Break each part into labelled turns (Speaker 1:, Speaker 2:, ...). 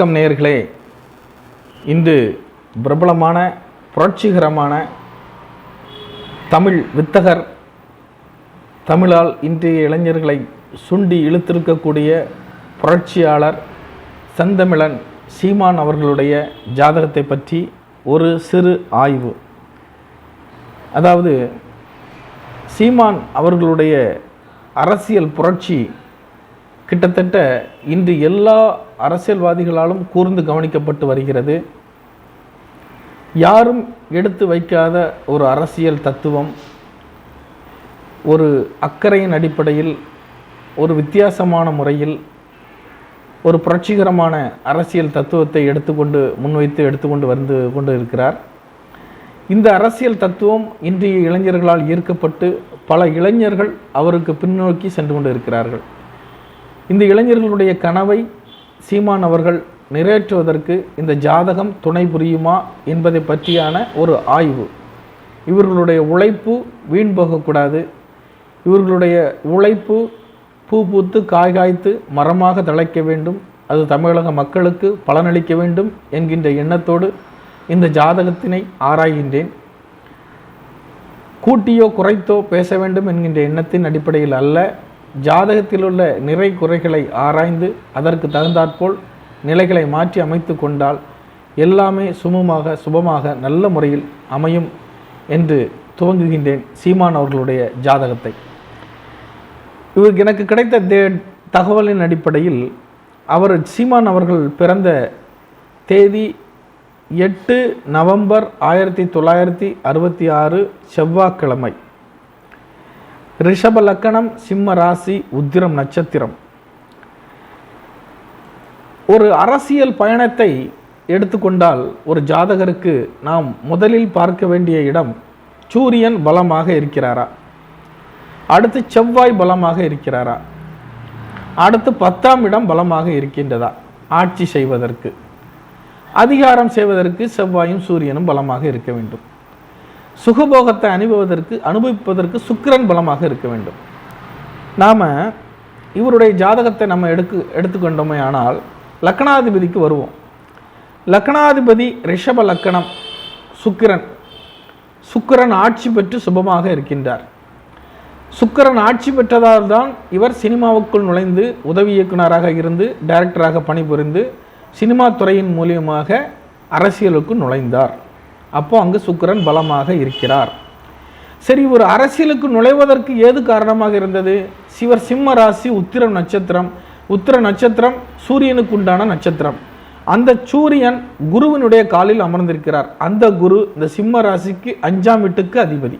Speaker 1: வணக்கம் நேயர்களே. இன்று பிரபலமான புரட்சிகரமான தமிழ் வித்தகர் தமிழால் இன்றைய இளைஞர்களை சுண்டி இழுத்திருக்கக்கூடிய புரட்சியாளர் செந்தமிழன் சீமான் அவர்களுடைய ஜாதகத்தை பற்றி ஒரு சிறு ஆய்வு. அதாவது சீமான் அவர்களுடைய அரசியல் புரட்சி கிட்டத்தட்ட இன்று எல்லா அரசியல்வாதிகளாலும் கூர்ந்து கவனிக்கப்பட்டு வருகிறது. யாரும் எடுத்து வைக்காத ஒரு அரசியல் தத்துவம் ஒரு அக்கறையின் அடிப்படையில் ஒரு வித்தியாசமான முறையில் ஒரு புரட்சிகரமான அரசியல் தத்துவத்தை எடுத்துக்கொண்டு முன்வைத்து எடுத்துக்கொண்டு வந்து கொண்டு இருக்கிறார் இந்த அரசியல் தத்துவம் இன்றைய இளைஞர்களால் ஈர்க்கப்பட்டு பல இளைஞர்கள் அவருக்கு பின்னோக்கி சென்று கொண்டு இருக்கிறார்கள் இந்த இளைஞர்களுடைய கனவை சீமான் அவர்கள் நிறைவேற்றுவதற்கு இந்த ஜாதகம் துணை புரியுமா என்பதை பற்றியான ஒரு ஆய்வு. இவர்களுடைய உழைப்பு வீண் போகக்கூடாது. இவர்களுடைய உழைப்பு பூ பூத்து காய் காய்த்து மரமாக தழைக்க வேண்டும். அது தமிழக மக்களுக்கு பலனளிக்க வேண்டும் என்கின்ற எண்ணத்தோடு இந்த ஜாதகத்தினை ஆராய்கின்றேன். கூட்டியோ குறைத்தோ பேச வேண்டும் என்கின்ற எண்ணத்தின் அடிப்படையில் அல்ல. ஜாதகத்தில் உள்ள நிறை குறைகளை ஆராய்ந்து அதற்கு தகுந்தாற்போல் நிலைகளை மாற்றி அமைத்து கொண்டால் எல்லாமே சுமமாக சுபமாக நல்ல முறையில் அமையும் என்று துவங்குகின்றேன் சீமான் அவர்களுடைய ஜாதகத்தை. இவருக்கு எனக்கு கிடைத்த தே தகவலின் அடிப்படையில் அவர் சீமான் அவர்கள் பிறந்த தேதி எட்டு நவம்பர் ஆயிரத்தி தொள்ளாயிரத்தி அறுபத்தி ஆறு செவ்வாய்க்கிழமை. ரிஷப லக்கணம் சிம்ம ராசி உத்திரம் நட்சத்திரம். ஒரு அரசியல் பயணத்தை எடுத்துக்கொண்டால் ஒரு ஜாதகருக்கு நாம் முதலில் பார்க்க வேண்டிய இடம் சூரியன் பலமாக இருக்கிறாரா? அடுத்து செவ்வாய் பலமாக இருக்கிறாரா? அடுத்து பத்தாம் இடம் பலமாக இருக்கின்றதா? ஆட்சி செய்வதற்கு. அதிகாரம் செய்வதற்கு செவ்வாயும் சூரியனும் பலமாக இருக்க வேண்டும். சுகபோகத்தை அனுபவதற்கு அனுபவிப்பதற்கு சுக்கிரன் பலமாக இருக்க வேண்டும். நாம் இவருடைய ஜாதகத்தை நம்ம எடுக்கு எடுத்துக்கொண்டோமே ஆனால் லக்னாதிபதிக்கு வருவோம். லக்னாதிபதி ரிஷப லக்கணம் சுக்கிரன். சுக்கிரன் ஆட்சி பெற்று சுபமாக இருக்கின்றார். சுக்கிரன் ஆட்சி பெற்றதால் தான் இவர் சினிமாவுக்குள் நுழைந்து உதவி இயக்குனராக இருந்து டைரக்டராக பணிபுரிந்து சினிமா துறையின் மூலியமாக அரசியலுக்கு நுழைந்தார். அப்போ அங்கு சுக்கிரன் பலமாக இருக்கிறார். சரி ஒரு அரசியலுக்கு நுழைவதற்கு ஏது காரணமாக இருந்தது? சிவர் சிம்ம ராசி உத்திர நட்சத்திரம். உத்திர நட்சத்திரம் சூரியனுக்கு உண்டான நட்சத்திரம். அந்த சூரியன் குருவினுடைய காலில் அமர்ந்திருக்கிறார். அந்த குரு இந்த சிம்ம ராசிக்கு அஞ்சாம் வீட்டுக்கு அதிபதி.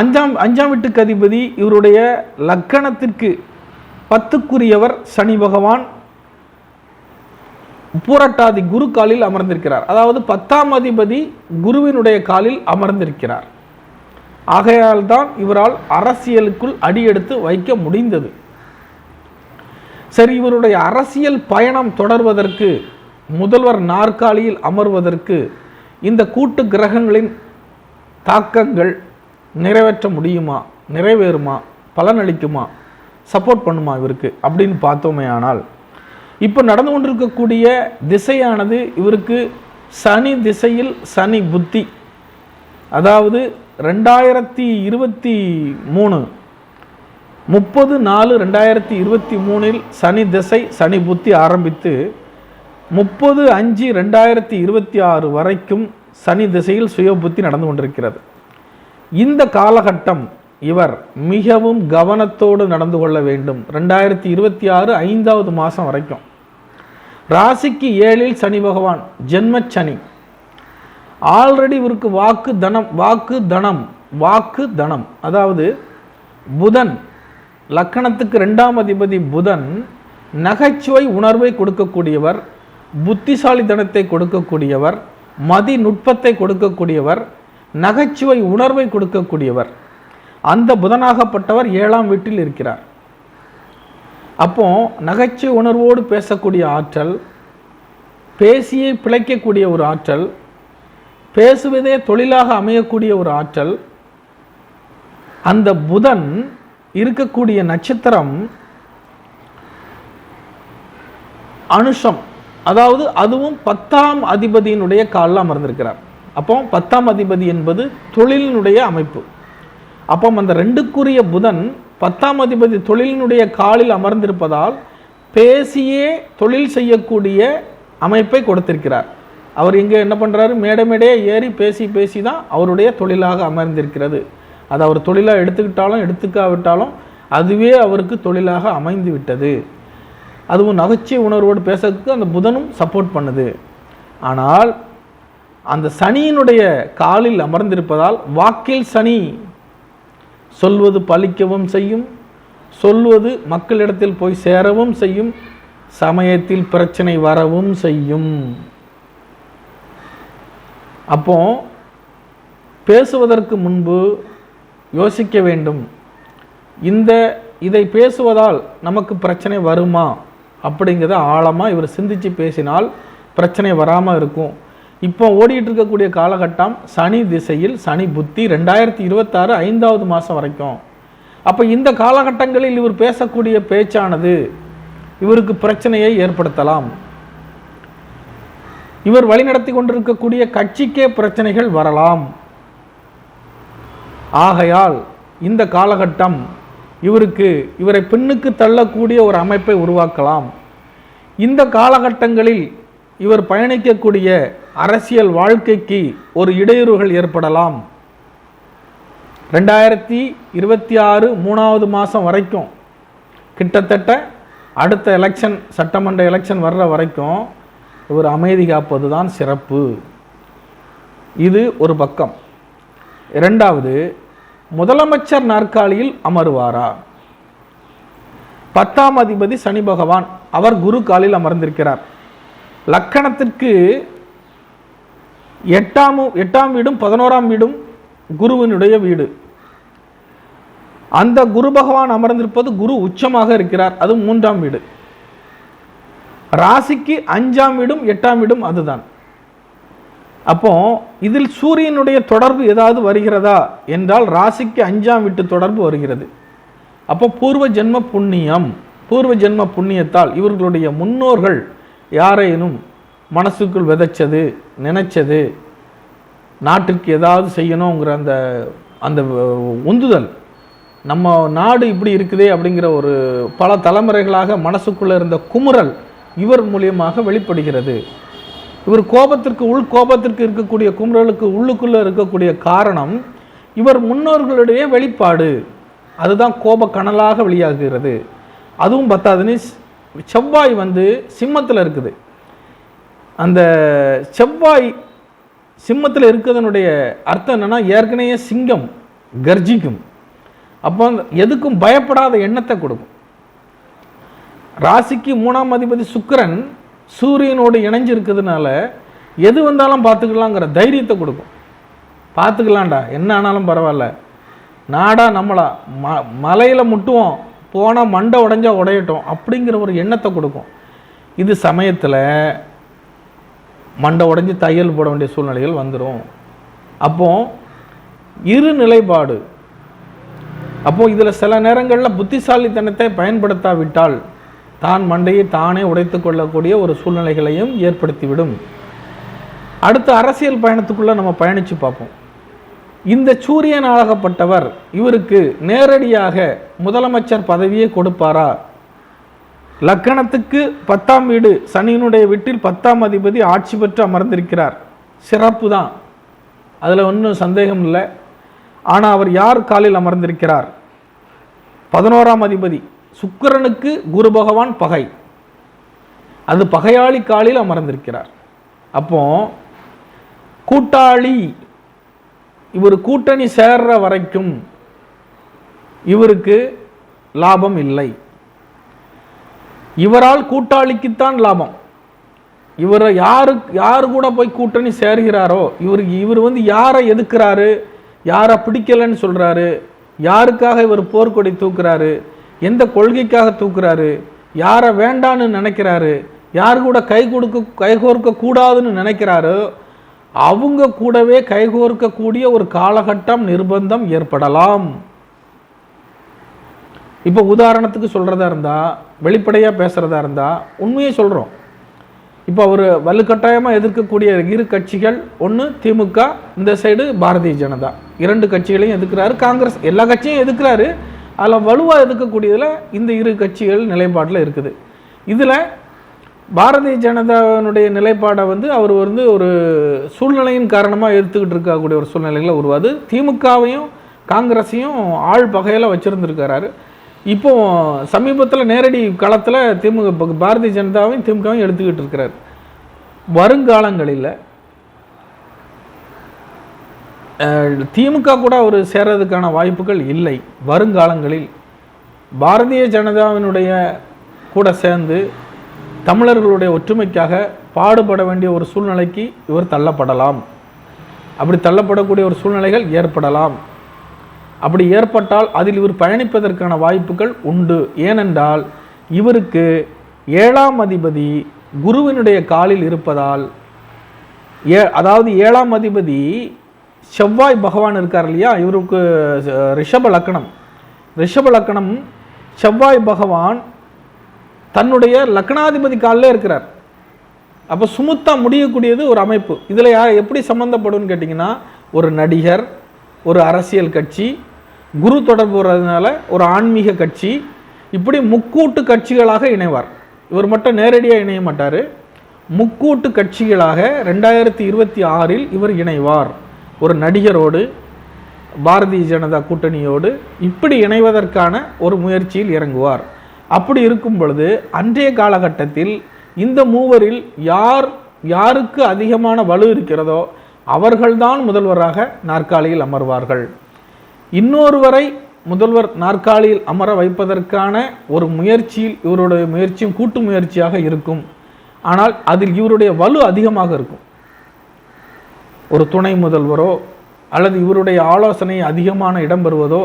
Speaker 1: அஞ்சாம் அஞ்சாம் வீட்டுக்கு அதிபதி இவருடைய லக்கணத்திற்கு பத்துக்குரியவர் சனி பகவான் புரட்டாதி குரு காலில் அமர்ந்திருக்கிறார். அதாவது பத்தாம் அதிபதி குருவினுடைய காலில் அமர்ந்திருக்கிறார். ஆகையால் தான் இவரால் அரசியலுக்குள் அடியெடுத்து வைக்க முடிந்தது. சரி இவருடைய அரசியல் பயணம் தொடர்வதற்கு முதல்வர் நாற்காலியில் அமர்வதற்கு இந்த கூட்டு கிரகங்களின் தாக்கங்கள் நிறைவேற்ற முடியுமா? நிறைவேறுமா? பலனளிக்குமா? சப்போர்ட் பண்ணுமா இவருக்கு? அப்படின்னு பார்த்தோமே ஆனால் இப்போ நடந்து கொண்டிருக்கக்கூடிய திசையானது இவருக்கு சனி திசையில் சனி புத்தி. அதாவது ரெண்டாயிரத்தி இருபத்தி மூணு. முப்பது நாலு ரெண்டாயிரத்தி இருபத்தி மூணில் சனி திசை சனி புத்தி ஆரம்பித்து முப்பது அஞ்சு ரெண்டாயிரத்தி இருபத்தி ஆறு வரைக்கும் சனி திசையில் சுய புத்தி நடந்து கொண்டிருக்கிறது. இந்த காலகட்டம் இவர் மிகவும் கவனத்தோடு நடந்து கொள்ள வேண்டும். ரெண்டாயிரத்தி இருபத்தி ஆறு ஐந்தாவது மாதம் வரைக்கும். ராசிக்கு ஏழில் சனி பகவான் ஜென்மச்சனி ஆல்ரெடி இவருக்கு வாக்கு தனம் வாக்கு தனம் வாக்கு தனம். அதாவது புதன் லக்கணத்துக்கு ரெண்டாம் அதிபதி புதன் நகைச்சுவை உணர்வை கொடுக்கக்கூடியவர் புத்திசாலித்தனத்தை கொடுக்கக்கூடியவர் மதி நுட்பத்தை கொடுக்கக்கூடியவர் நகைச்சுவை உணர்வை கொடுக்கக்கூடியவர். அந்த புதனாகப்பட்டவர் ஏழாம் வீட்டில் இருக்கிறார். அப்போ நகைச்சுவை உணர்வோடு பேசக்கூடிய ஆற்றல் பேசியே பிழைக்கக்கூடிய ஒரு ஆற்றல் பேசுவதே தொழிலாக அமையக்கூடிய ஒரு ஆற்றல் அந்த புதன் இருக்கக்கூடிய நட்சத்திரம் அனுஷம் அதாவது அதுவும் பத்தாம் அதிபதியினுடைய காலில் அமர்ந்திருக்கிறார். அப்போ பத்தாம் அதிபதி என்பது தொழிலினுடைய அமைப்பு. அப்போ அந்த ரெண்டுக்குரிய புதன் பத்தாம் அதிபதி தொழிலினுடைய காலில் அமர்ந்திருப்பதால் பேசியே தொழில் செய்யக்கூடிய அமைப்பை கொடுத்திருக்கிறார். அவர் இங்கே என்ன பண்ணுறாரு மேடை மேடையே ஏறி பேசி பேசி தான் அவருடைய தொழிலாக அமர்ந்திருக்கிறது. அது அவர் தொழிலாக எடுத்துக்கிட்டாலும் எடுத்துக்காவிட்டாலும் அதுவே அவருக்கு தொழிலாக அமைந்து விட்டது. அதுவும் நகைச்சுவை உணர்வோடு பேசுறதுக்கு அந்த புதனும் சப்போர்ட் பண்ணுது. ஆனால் அந்த சனியினுடைய காலில் அமர்ந்திருப்பதால் வாக்கில் சனி சொல்வது பலிக்கவும் செய்யும் சொல்வது மக்களிடத்தில் போய் சேரவும் செய்யும் சமயத்தில் பிரச்சனை வரவும் செய்யும். அப்போ பேசுவதற்கு முன்பு யோசிக்க வேண்டும். இந்த இதை பேசுவதால் நமக்கு பிரச்சனை வருமா? அப்படிங்கிறத ஆழமாக இவர் சிந்தித்து பேசினால் பிரச்சனை வராமல் இருக்கும். இப்போ ஓடிட்டு இருக்கக்கூடிய காலகட்டம் சனி திசையில் சனி புத்தி ரெண்டாயிரத்தி இருபத்தாறு ஐந்தாவது மாதம் வரைக்கும். அப்போ இந்த காலகட்டங்களில் இவர் பேசக்கூடிய பேச்சானது இவருக்கு பிரச்சனையை ஏற்படுத்தலாம். இவர் வழிநடத்தி கொண்டிருக்கக்கூடிய கட்சிக்கே பிரச்சனைகள் வரலாம். ஆகையால் இந்த காலகட்டம் இவருக்கு இவரை பின்னுக்கு தள்ளக்கூடிய ஒரு அமைப்பை உருவாக்கலாம். இந்த காலகட்டங்களில் இவர் பயணிக்கக்கூடிய அரசியல் வாழ்க்கைக்கு ஒரு இடையூறுகள் ஏற்படலாம். ரெண்டாயிரத்தி இருபத்தி ஆறு மூணாவது மாதம் வரைக்கும் கிட்டத்தட்ட அடுத்த எலெக்ஷன் சட்டமன்ற எலெக்ஷன் வர்ற வரைக்கும் இவர் அமைதி காப்பது தான் சிறப்பு. இது ஒரு பக்கம். இரண்டாவது முதலமைச்சர் நாற்காலியில் அமருவாரா? பத்தாம் அதிபதி சனி பகவான் அவர் குரு காலில் அமர்ந்திருக்கிறார். லக்கணத்திற்கு எட்டாம் எட்டாம் வீடும் பதினோராம் வீடும் குருவினுடைய வீடு. அந்த குரு பகவான் அமர்ந்திருப்பது குரு உச்சமாக இருக்கிறார். அது மூன்றாம் வீடு. ராசிக்கு அஞ்சாம் வீடும் எட்டாம் வீடும் அதுதான். அப்போ இதில் சூரியனுடைய தொடர்பு ஏதாவது வருகிறதா? என்றால் ராசிக்கு அஞ்சாம் வீட்டு தொடர்பு வருகிறது. அப்போ பூர்வ ஜென்ம புண்ணியம். பூர்வ ஜென்ம புண்ணியத்தால் இவர்களுடைய முன்னோர்கள் யாரேனும் மனசுக்குள் விதைச்சது நினைச்சது நாட்டுக்கு ஏதாவது செய்யணுங்கிற அந்த அந்த உந்துதல் நம்ம நாடு இப்படி இருக்குதே அப்படிங்கிற ஒரு பல தலைமுறைகளாக மனசுக்குள்ளே இருந்த குமுறல் இவர் மூலியமாக வெளிப்படுகிறது. இவர் கோபத்திற்கு உள் கோபத்திற்கு இருக்கக்கூடிய குமுறலுக்கு உள்ளுக்குள்ளே இருக்கக்கூடிய காரணம் இவர் முன்னோர்களுடைய வெளிப்பாடு. அதுதான் கோப கனலாக வெளியாகிறது. அதுவும் பத்தாதுன்னு செவ்வாய் வந்து சிம்மத்தில் இருக்குது. அந்த செவ்வாய் சிம்மத்தில் இருக்கிறதனுடைய அர்த்தம் என்னன்னா ஏற்கனவே சிங்கம் கர்ஜிக்கும். அப்போ எதுக்கும் பயப்படாத எண்ணத்தை கொடுக்கும். ராசிக்கு மூணாம் அதிபதி சுக்கிரன் சூரியனோடு இணைஞ்சு இருக்கிறதுனால எது வந்தாலும் பார்த்துக்கலாங்கிற தைரியத்தை கொடுக்கும். பார்த்துக்கலாம்டா என்ன ஆனாலும் பரவாயில்ல. நாடா நம்மளா ம மலையில் முட்டுவோம். போனால் மண்டை உடஞ்சா உடையட்டும் அப்படிங்கிற ஒரு எண்ணத்தை கொடுக்கும். இது சமயத்தில் மண்டை உடைஞ்சு தையல் போட வேண்டிய சூழ்நிலைகள் வந்துடும் அப்போ இரு நிலைப்பாடு. அப்போ இதில் சில நேரங்களில் புத்திசாலித்தனத்தை பயன்படுத்தாவிட்டால் தான் மண்டையை தானே உடைத்து கொள்ளக்கூடிய ஒரு சூழ்நிலைகளையும் ஏற்படுத்திவிடும். அடுத்த அரசியல் பயணத்துக்குள்ளே நம்ம பயணித்து பார்ப்போம். இந்த சூரியன் ஆகப்பட்டவர் இவருக்கு நேரடியாக முதலமைச்சர் பதவியை கொடுப்பாரா? லக்கணத்துக்கு பத்தாம் வீடு சனியினுடைய வீட்டில் பத்தாம் அதிபதி ஆட்சி பெற்று அமர்ந்திருக்கிறார். சிறப்பு தான் அதில் ஒன்றும் சந்தேகம் இல்லை. ஆனால் அவர் யார் காலில் அமர்ந்திருக்கிறார்? பதினோராம் அதிபதி சுக்கிரனுக்கு குரு பகவான் பகை. அது பகையாளி காலில் அமர்ந்திருக்கிறார். அப்போ கூட்டாளி இவர் கூட்டணி சேர்ற வரைக்கும் இவருக்கு லாபம் இல்லை. இவரால் கூட்டாளிக்குத்தான் லாபம். இவரை யாரு யாரு கூட போய் கூட்டணி சேர்கிறாரோ இவருக்கு இவர் வந்து யாரை எதுக்குறாரு யாரை பிடிக்கலைன்னு சொல்கிறாரு யாருக்காக இவர் போர்க்கொடி தூக்குறாரு எந்த கொள்கைக்காக தூக்குறாரு யாரை வேண்டான்னு நினைக்கிறாரு யார் கூட கை கொடுக்க கைகோர்க்க கூடாதுன்னு நினைக்கிறாரோ அவங்க கூடவே கைகோர்க்கக்கூடிய ஒரு காலகட்டம் நிர்பந்தம் ஏற்படலாம். இப்போ உதாரணத்துக்கு சொல்கிறதா இருந்தால் வெளிப்படையாக பேசுகிறதா இருந்தால் உண்மையை சொல்கிறோம் இப்போ அவர் வலுக்கட்டாயமாக எதிர்க்கக்கூடிய இரு கட்சிகள் ஒன்று திமுக இந்த சைடு பாரதிய ஜனதா. இரண்டு கட்சிகளையும் எதிர்க்கிறாரு காங்கிரஸ். எல்லா கட்சியும் எதிர்க்கிறாரு. அதில் வலுவாக எதிர்க்கக்கூடியதில் இந்த இரு கட்சிகள் நிலைப்பாட்டில் இருக்குது. இதில் பாரதிய ஜனதாவினுடைய நிலைப்பாடை வந்து அவர் வந்து ஒரு சூழ்நிலையின் காரணமாக எடுத்துக்கிட்டு இருக்கக்கூடிய ஒரு சூழ்நிலைகளை உருவாது. திமுகவையும் காங்கிரஸையும் ஆள் பகையில் வச்சுருந்துருக்கிறாரு. இப்போ சமீபத்தில் நேரடி காலத்தில் திமுக பாரதிய ஜனதாவையும் திமுகவும் எடுத்துக்கிட்டு இருக்கிறார். வருங்காலங்களில் திமுக கூட அவர் சேர்றதுக்கான வாய்ப்புகள் இல்லை. வருங்காலங்களில் பாரதிய ஜனதாவினுடைய கூட சேர்ந்து தமிழர்களுடைய ஒற்றுமைக்காக பாடுபட வேண்டிய ஒரு சூழ்நிலைக்கு இவர் தள்ளப்படலாம். அப்படி தள்ளப்படக்கூடிய ஒரு சூழ்நிலைகள் ஏற்படலாம். அப்படி ஏற்பட்டால் அதில் இவர் பயணிப்பதற்கான வாய்ப்புகள் உண்டு. ஏனென்றால் இவருக்கு ஏழாம் அதிபதி குருவினுடைய காலில் இருப்பதால் ஏ அதாவது ஏழாம் அதிபதி செவ்வாய் பகவான் இருக்கார் இல்லையா? இவருக்கு ரிஷப லக்கணம். ரிஷப லக்கணம் செவ்வாய் பகவான் தன்னுடைய லக்னாதிபதி காலில் இருக்கிறார். அப்போ சுமுத்தா முடியக்கூடியது ஒரு அமைப்பு. இதில் யார் எப்படி சம்மந்தப்படும் கேட்டிங்கன்னா ஒரு நடிகர் ஒரு அரசியல் கட்சி குரு தொடர்பு வர்றதுனால ஒரு ஆன்மீக கட்சி இப்படி முக்கூட்டு கட்சிகளாக இணைவார். இவர் மட்டும் நேரடியாக இணைய மாட்டார். முக்கூட்டு கட்சிகளாக ரெண்டாயிரத்தி இருபத்தி ஆறில் இவர் இணைவார். ஒரு நடிகரோடு பாரதிய ஜனதா கூட்டணியோடு இப்படி இணைவதற்கான ஒரு முயற்சியில் இறங்குவார். அப்படி இருக்கும் பொழுது அன்றைய காலகட்டத்தில் இந்த மூவரில் யார் யாருக்கு அதிகமான வலு இருக்கிறதோ அவர்கள்தான் முதல்வராக நாற்காலியில் அமர்வார்கள். இன்னொருவரை முதல்வர் நாற்காலியில் அமர வைப்பதற்கான ஒரு முயற்சியில் இவருடைய முயற்சியும் கூட்டு முயற்சியாக இருக்கும். ஆனால் அதில் இவருடைய வலு அதிகமாக இருக்கும். ஒரு துணை முதல்வரோ அல்லது இவருடைய ஆலோசனை அதிகமான இடம் பெறுவதோ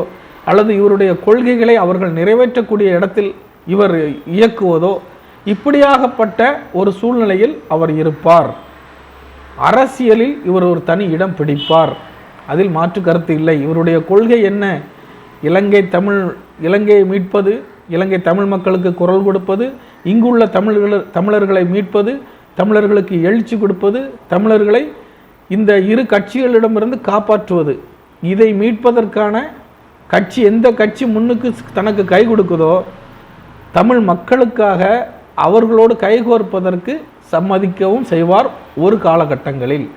Speaker 1: அல்லது இவருடைய கொள்கைகளை அவர்கள் நிறைவேற்றக்கூடிய இடத்தில் இவர் இயக்குவதோ இப்படியாகப்பட்ட ஒரு சூழ்நிலையில் அவர் இருப்பார். அரசியலில் இவர் ஒரு தனி இடம் பிடிப்பார். அதில் மாற்று கருத்து இல்லை. இவருடைய கொள்கை என்ன? இலங்கை தமிழ் இலங்கையை மீட்பது இலங்கை தமிழ் மக்களுக்கு குரல் கொடுப்பது இங்குள்ள தமிழர்கள் தமிழர்களை மீட்பது தமிழர்களுக்கு எழுச்சி கொடுப்பது தமிழர்களை இந்த இரு கட்சிகளிடமிருந்து காப்பாற்றுவது. இதை மீட்பதற்கான கட்சி எந்த கட்சி முன்னுக்கு தனக்கு கை கொடுக்குதோ தமிழ் மக்களுக்காக அவர்களோடு கைகோர்ப்பதற்கு சம்மதிக்கவும் செய்வார் ஒரு காலகட்டங்களில்.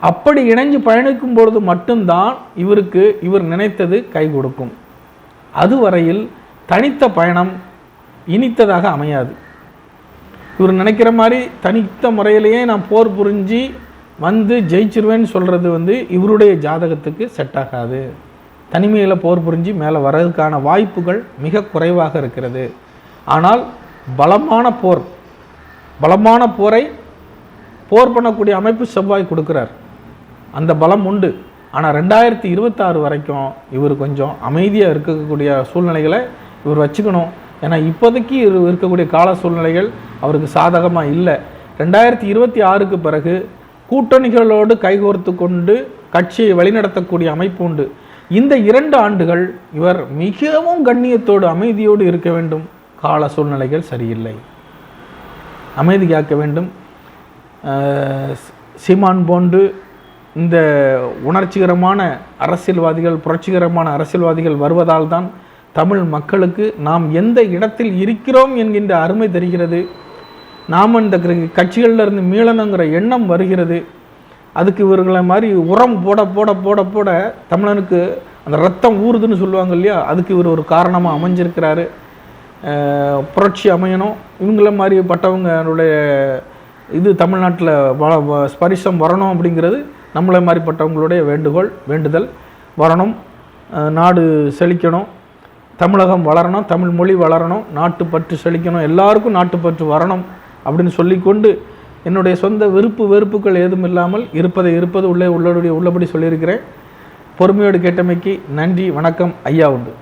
Speaker 1: அப்படி இணைஞ்சு பயணிக்கும் பொழுது மட்டும்தான் இவருக்கு இவர் நினைத்தது கை கொடுக்கும். அதுவரையில் தனித்த பயணம் இனித்ததாக அமையாது. இவர் நினைக்கிற மாதிரி தனித்த முறையிலேயே நான் போர் புரிஞ்சு வந்து ஜெயிச்சிருவேன்னு சொல்கிறது வந்து இவருடைய ஜாதகத்துக்கு செட் ஆகாது. தனிமையில் போர் புரிஞ்சு மேலே வர்றதுக்கான வாய்ப்புகள் மிக குறைவாக இருக்கிறது. ஆனால் பலமான போர் பலமான போரை போர் பண்ணக்கூடிய அமைப்பு செவ்வாய் கொடுக்குறார். அந்த பலம் உண்டு. ஆனால் ரெண்டாயிரத்தி இருபத்தாறு வரைக்கும் இவர் கொஞ்சம் அமைதியாக இருக்கக்கூடிய சூழ்நிலைகளை இவர் வச்சுக்கணும். ஏன்னா இப்போதைக்கு இருக்கக்கூடிய கால சூழ்நிலைகள் அவருக்கு சாதகமாக இல்லை. ரெண்டாயிரத்தி இருபத்தி ஆறுக்கு பிறகு கூட்டணிகளோடு கைகோர்த்து கொண்டு கட்சியை வழிநடத்தக்கூடிய அமைப்பு உண்டு. இந்த இரண்டு ஆண்டுகள் இவர் மிகவும் கண்ணியத்தோடு அமைதியோடு இருக்க வேண்டும். கால சூழ்நிலைகள் சரியில்லை. அமைதி காக்க வேண்டும். சீமான் போன்று இந்த உணர்ச்சிகரமான அரசியல்வாதிகள் புரட்சிகரமான அரசியல்வாதிகள் வருவதால் தான் தமிழ் மக்களுக்கு நாம் எந்த இடத்தில் இருக்கிறோம் என்கின்ற அருமை தெரிகிறது. நாம் இந்த கட்சிகளிலிருந்து மீளணுங்கிற எண்ணம் வருகிறது. அதுக்கு இவர்களை மாதிரி உரம் போட போட போட போட தமிழனுக்கு அந்த ரத்தம் ஊறுதுன்னு சொல்லுவாங்க இல்லையா? அதுக்கு இவர் ஒரு காரணமாக அமைஞ்சிருக்கிறாரு. புரட்சி அமையணும். இவங்கள மாதிரி பட்டவங்களுடைய இது தமிழ்நாட்டில் ஸ்பரிசம் வரணும் அப்படிங்கிறது நம்மளை மாதிரிப்பட்டவங்களுடைய வேண்டுகோள் வேண்டுதல். வரணும். நாடு செழிக்கணும். தமிழகம் வளரணும். தமிழ் மொழி வளரணும். நாட்டுப்பற்று செழிக்கணும். எல்லாருக்கும் நாட்டுப்பற்று வரணும் அப்படின்னு சொல்லிக்கொண்டு என்னுடைய சொந்த விருப்பு வெறுப்புகள் ஏதும் இல்லாமல் இருப்பதை இருப்பது உள்ளே உள்ளபடி உள்ளபடி சொல்லியிருக்கிறேன். பொறுமையோடு கேட்டமைக்கு நன்றி வணக்கம் ஐயா உண்டு.